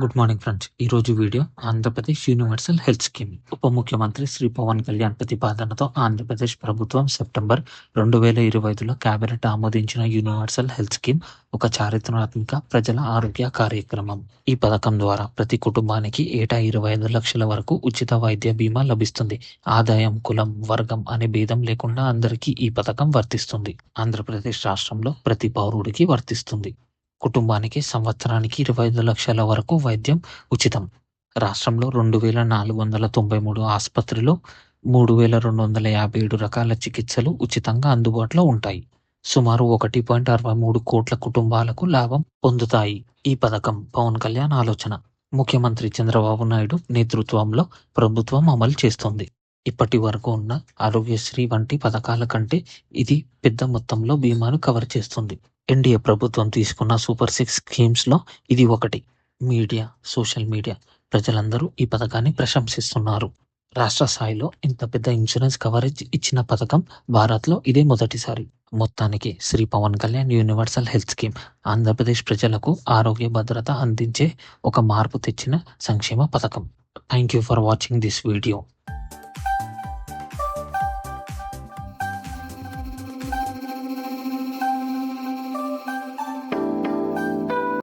Good morning friends. ఈ రోజు video Andhra Pradesh universal health scheme. ఉప ముఖ్యమంత్రి శ్రీ పవన్ కళ్యాణ్ ప్రతిపాదనతో ఆంధ్రప్రదేశ్ ప్రభుత్వం సెప్టెంబర్ రెండు వేల ఇరవై ఐదులో కేబినెట్ ఆమోదించిన యూనివర్సల్ హెల్త్ స్కీమ్ ఒక చారిత్రాత్మక ప్రజల ఆరోగ్య కార్యక్రమం. ఈ పథకం ద్వారా ప్రతి కుటుంబానికి ఏటా ఇరవై ఐదు లక్షల వరకు ఉచిత వైద్య బీమా లభిస్తుంది. ఆదాయం కులం వర్గం అనే భేదం లేకుండా అందరికీ ఈ పథకం వర్తిస్తుంది. ఆంధ్రప్రదేశ్ రాష్ట్రంలో ప్రతి పౌరుడికి వర్తిస్తుంది. కుటుంబానికి సంవత్సరానికి ఇరవై ఐదు లక్షల వరకు వైద్యం ఉచితం. రాష్ట్రంలో రెండు వేల నాలుగు వందల తొంభై మూడు ఆసుపత్రిలో మూడు వేల రెండు వందల యాభై ఏడు రకాల చికిత్సలు ఉచితంగా అందుబాటులో ఉంటాయి. సుమారు ఒకటి పాయింట్ అరవై మూడు కోట్ల కుటుంబాలకు లాభం పొందుతాయి. ఈ పథకం పవన్ కళ్యాణ్ ఆలోచన. ముఖ్యమంత్రి చంద్రబాబు నాయుడు నేతృత్వంలో ప్రభుత్వం అమలు చేస్తుంది. ఇప్పటి వరకు ఉన్న ఆరోగ్యశ్రీ వంటి పథకాల కంటే ఇది పెద్ద మొత్తంలో బీమాను కవర్ చేస్తుంది. ఎన్డీఏ ప్రభుత్వం తీసుకున్న సూపర్ సిక్స్ స్కీమ్స్లో ఇది ఒకటి. Media social media. ప్రజలందరూ ఈ పథకాన్ని ప్రశంసిస్తున్నారు. రాష్ట్ర స్థాయిలో ఇంత పెద్ద ఇన్సూరెన్స్ కవరేజ్ ఇచ్చిన పథకం భారత్లో ఇదే మొదటిసారి. మొత్తానికి Shri Pawan Kalyan universal health scheme Andhra Pradesh ప్రజలకు ఆరోగ్య భద్రత అందించే ఒక మార్పు తెచ్చిన సంక్షేమ పథకం. Thank you for watching this video.